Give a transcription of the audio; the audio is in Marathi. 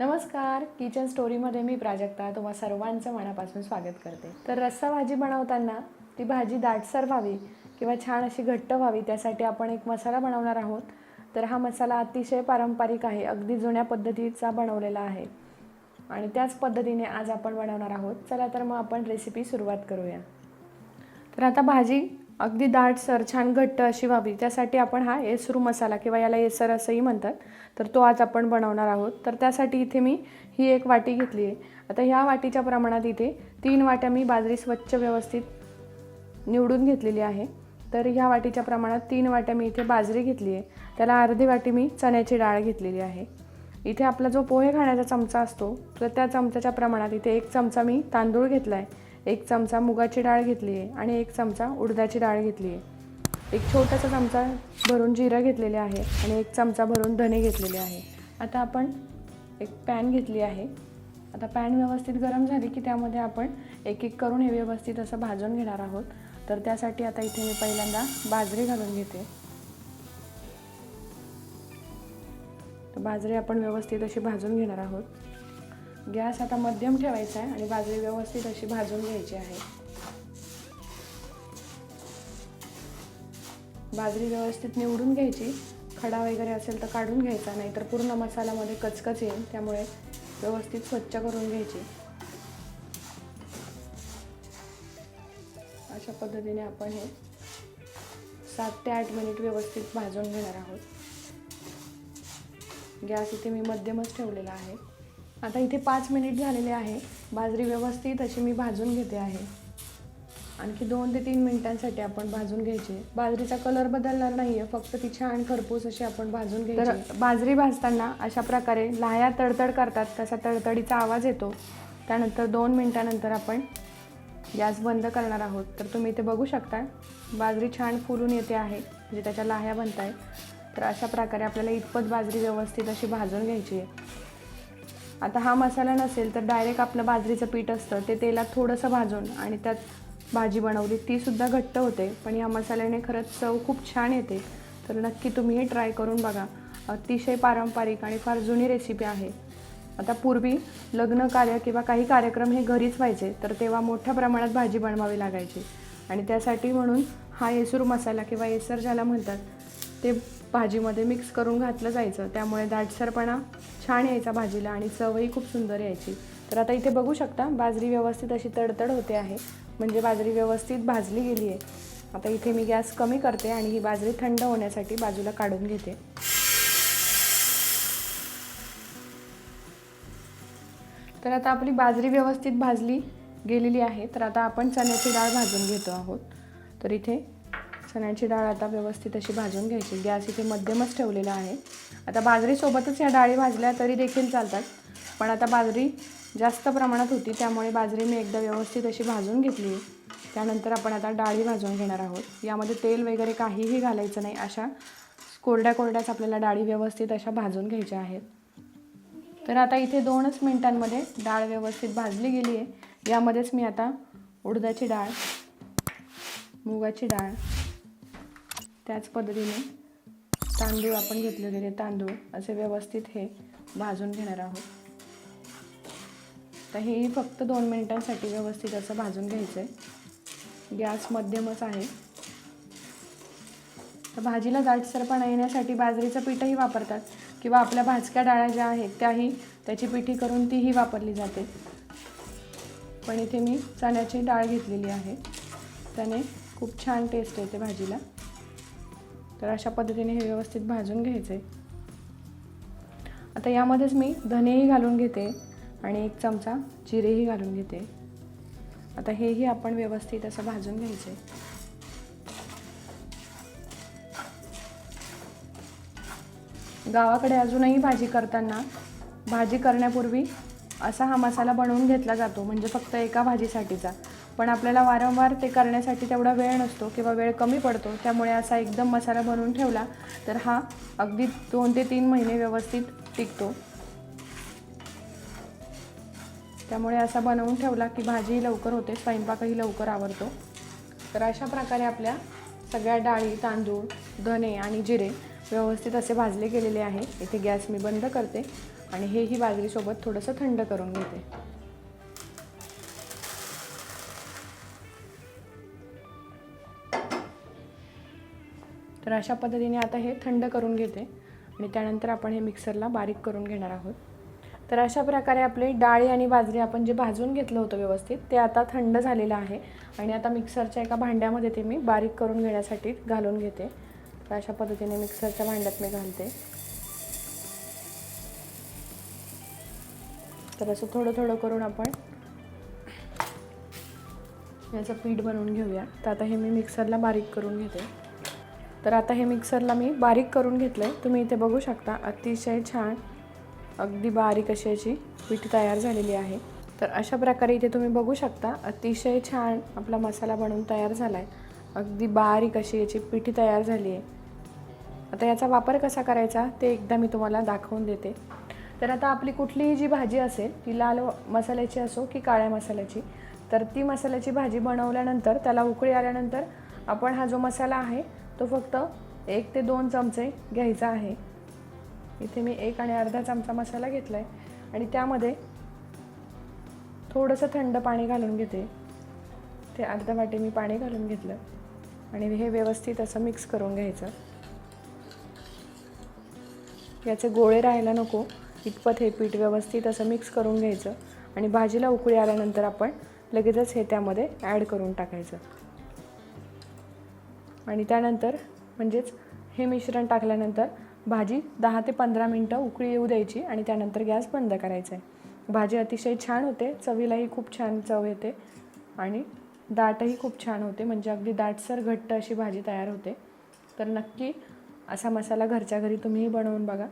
नमस्कार. किचन स्टोरीमध्ये मी प्राजक्ता तुम्हा सर्वांचं मनापासून स्वागत करते. तर रस्सा भाजी बनवताना ती भाजी दाटसर व्हावी किंवा छान अशी घट्ट व्हावी त्यासाठी आपण एक मसाला बनवणार आहोत. तर हा मसाला अतिशय पारंपरिक आहे. अगदी जुन्या पद्धतीचा बनवलेला आहे. आणि त्याच पद्धतीने आज आपण बनवणार आहोत. चला तर मग आपण रेसिपी सुरुवात करूया. तर आता भाजी अगदी दाटसर छान घट्ट अशी व्हावी त्यासाठी आपण हा येसरू मसाला किंवा याला येसर असंही म्हणतात. तर तो आज आपण बनवणार आहोत. तर त्यासाठी इथे मी ही एक वाटी घेतली आहे. आता ह्या वाटीच्या प्रमाणात इथे तीन वाट्या मी बाजरी स्वच्छ व्यवस्थित निवडून घेतलेली आहे. तर ह्या वाटीच्या प्रमाणात तीन वाट्या मी इथे बाजरी घेतली आहे. त्याला अर्धी वाटी मी चण्याची डाळ घेतलेली आहे. इथे आपला जो पोहे खाण्याचा चमचा असतो तर त्या चमच्याच्या प्रमाणात इथे एक चमचा मी तांदूळ घेतला आहे एक चमचा मुगाची डाळ घेतली आहे आणि एक चमचा उडदाची डाळ घेतली. आहे एक छोटासा चमचा भरून जिरं घेतलेले आहे आणि एक चमचा भरून धने घेतलेले आहे. आता आपण एक पॅन घेतली आहे. आता पॅन व्यवस्थित गरम झाली की त्यामध्ये आपण एक एक करून हे व्यवस्थित असं भाजून घेणार आहोत. तर त्यासाठी आता इथे मी पहिल्यांदा बाजरी घालून घेते. तर बाजरी आपण व्यवस्थित अशी भाजून घेणार आहोत. गॅस आता मध्यम ठेवायचा आहे आणि बाजरी व्यवस्थित अशी भाजून घ्यायची आहे. बाजरी व्यवस्थित निवडून घ्यायची. खडा वगैरे असेल तर काढून घ्यायचा नाहीतर पूर्ण मसाल्यामध्ये कचकच येईल त्यामुळे व्यवस्थित स्वच्छ करून घ्यायची. अशा पद्धतीने आपण हे सात ते आठ मिनिट व्यवस्थित भाजून घेणार आहोत. गॅस इथे मी मध्यमच ठेवलेला आहे. आता इथे पाच मिनिट झालेले आहे. बाजरी व्यवस्थित अशी मी भाजून घेते आहे. आणखी दोन ते तीन मिनिटांसाठी आपण भाजून घ्यायची. बाजरीचा कलर बदलणार नाही आहे फक्त ती छान खरपूस अशी आपण भाजून घ्यायची. तर बाजरी भाजताना अशा प्रकारे लाह्या तडतड करतात तसा तडतडीचा आवाज येतो. त्यानंतर दोन मिनिटानंतर आपण गॅस बंद करणार आहोत. तर तुम्ही इथे बघू शकता बाजरी छान फुलून येते आहे म्हणजे त्याच्या लाह्या बनत आहेत तर अशा प्रकारे आपल्याला इतपत बाजरी व्यवस्थित अशी भाजून घ्यायची आहे. आता हा मसाला नसेल तर डायरेक्ट आपलं बाजरीचं पीठ असतं ते तेलात थोडंसं भाजून आणि त्यात भाजी बनवली तीसुद्धा घट्ट होते. पण ह्या मसाल्याने खरंच चव खूप छान येते. तर नक्की तुम्ही हे ट्राय करून बघा. अतिशय पारंपरिक आणि फार जुनी रेसिपी आहे. आता पूर्वी लग्न कार्य किंवा काही कार्यक्रम हे घरीच व्हायचे तर तेव्हा मोठ्या प्रमाणात भाजी बनवावी लागायची. आणि त्यासाठी म्हणून हा येसूर मसाला किंवा येसर ज्याला म्हणतात ते भाजीमध्ये मिक्स करून घातलं जायचं. त्यामुळे दाटसरपणा छान यायचा भाजीला आणि चवही खूप सुंदर यायची. तर आता इथे बघू शकता बाजरी व्यवस्थित अशी तडतड होते आहे. म्हणजे बाजरी व्यवस्थित भाजली गेली आहे. आता इथे मी गॅस कमी करते आणि ही बाजरी थंड होण्यासाठी बाजूला काढून घेते. तर आता आपली बाजरी व्यवस्थित भाजली गेलेली आहे. तर आता आपण चण्याची डाळ भाजून घेतो आहोत. तर इथे चण्याची डाळ आता व्यवस्थित अशी भाजून घ्यायची. गॅस इथे मध्यमच ठेवलेला आहे. आता बाजरीसोबतच या डाळी भाजल्या तरी देखील चालतात. पण आता बाजरी जास्त प्रमाणात होती त्यामुळे बाजरी मी एकदा व्यवस्थित अशी भाजून घेतली. आहे त्यानंतर आपण आता डाळी भाजून घेणार आहोत. यामध्ये तेल वगैरे काहीही घालायचं नाही अशा कोरड्या कोरड्याच आपल्याला डाळी व्यवस्थित अशा भाजून घ्यायच्या आहेत. तर आता इथे दोनच मिनिटांमध्ये डाळ व्यवस्थित भाजली गेली आहे. यामध्येच मी आता उडदाची डाळ मुगाची डाळ त्याच पद्धतीने तांदूळ आपण घेतलेले गेले तांदूळ असे व्यवस्थित हे भाजून घेणार आहोत. तर हेही फक्त दोन मिनिटांसाठी व्यवस्थित असं भाजून घ्यायचं आहे. गॅस मध्यमच आहे. तर भाजीला जाडसरपणा येण्यासाठी बाजरीचं पीठही वापरतात किंवा आपल्या भाजक्या डाळ्या ज्या आहेत त्याही त्याची पिठी करून तीही वापरली जाते. पण इथे मी चण्याची डाळ घेतलेली आहे. त्याने खूप छान टेस्ट येते भाजीला. तर अशा पद्धतीने हे व्यवस्थित भाजून घ्यायचे. आता यामध्येच मी धनेही घालून घेते आणि एक चमचा जिरेही घालून घेते. आता हेही आपण व्यवस्थित असं भाजून घ्यायचे. गावाकडे अजूनही भाजी करताना भाजी करण्यापूर्वी असा हा मसाला बनवून घेतला जातो म्हणजे फक्त एका भाजीसाठीचा. पण आपल्याला वारंवार ते करण्यासाठी तेवढा वेळ नसतो किंवा वेळ कमी पडतो त्यामुळे असा एकदम मसाला बनवून ठेवला तर हा अगदी दोन ते तीन महिने व्यवस्थित टिकतो. त्यामुळे असा बनवून ठेवला की भाजीही लवकर होते स्वयंपाकही लवकर आवडतो तर अशा प्रकारे आपल्या सगळ्या डाळी तांदूळ धने आणि जिरे व्यवस्थित असे भाजले गेलेले आहे. इथे गॅस मी बंद करते आणि हेही बाजरीसोबत थोडंसं थंड करून घेते. तर अशा पद्धतीने आता हे थंड करून घेते. आणि त्यानंतर आपण हे मिक्सरला बारीक करून घेणार आहोत. तर अशा प्रकारे आपले डाळी आणि बाजरी आपण जे भाजून घेतलं होतं व्यवस्थित ते आता थंड झालेलं आहे. आणि आता मिक्सरच्या एका भांड्यामध्ये ते मी बारीक करून घेण्यासाठी घालून घेते. तर अशा पद्धतीने मिक्सरच्या भांड्यात मी घालते. तर असं थोडं थोडं करून आपण याचं पीठ बनवून घेऊया. तर आता हे मी मिक्सरला बारीक करून घेते. तर आता हे मिक्सरला मी बारीक करून घेतलं आहे तुम्ही इथे बघू शकता अतिशय छान अगदी बारीक अशी याची पीठ तयार झालेली आहे. तर अशा प्रकारे इथे तुम्ही बघू शकता अतिशय छान आपला मसाला बनवून तयार झाला आहे अगदी बारीक अशी याची पिठी तयार झाली आहे. आता याचा वापर कसा करायचा ते एकदा मी तुम्हाला दाखवून देते. तर आता आपली कुठलीही जी भाजी असेल ती लाल मसाल्याची असो की काळ्या मसाल्याची तर ती मसाल्याची भाजी बनवल्यानंतर त्याला उकळी आल्यानंतर आपण हा जो मसाला आहे तो फक्त एक ते दोन चमचे घ्यायचा आहे. इथे मी एक आणि अर्धा चमचा मसाला घेतला आहे आणि त्यामध्ये थोडंसं थंड पाणी घालून घेते. ते अर्धा वाटी मी पाणी घालून घेतलं आणि हे व्यवस्थित असं मिक्स करून घ्यायचं. याचे गोळे राहायला नको इतपत हे पीठ व्यवस्थित असं मिक्स करून घ्यायचं आणि भाजीला उकळी आल्यानंतर आपण लगेचच हे त्यामध्ये ॲड करून टाकायचं. आणि त्यानंतर म्हणजेच हे मिश्रण टाकल्यानंतर भाजी दहा ते पंधरा मिनटं उकळी येऊ द्यायची आणि त्यानंतर गॅस बंद करायचा आहे. भाजी अतिशय छान होते चवीलाही खूप छान चव येते आणि दाटही खूप छान होते म्हणजे अगदी दाटसर घट्ट अशी भाजी तयार होते. तर नक्की असा मसाला घरच्या घरी तुम्हीही बनवून बघा.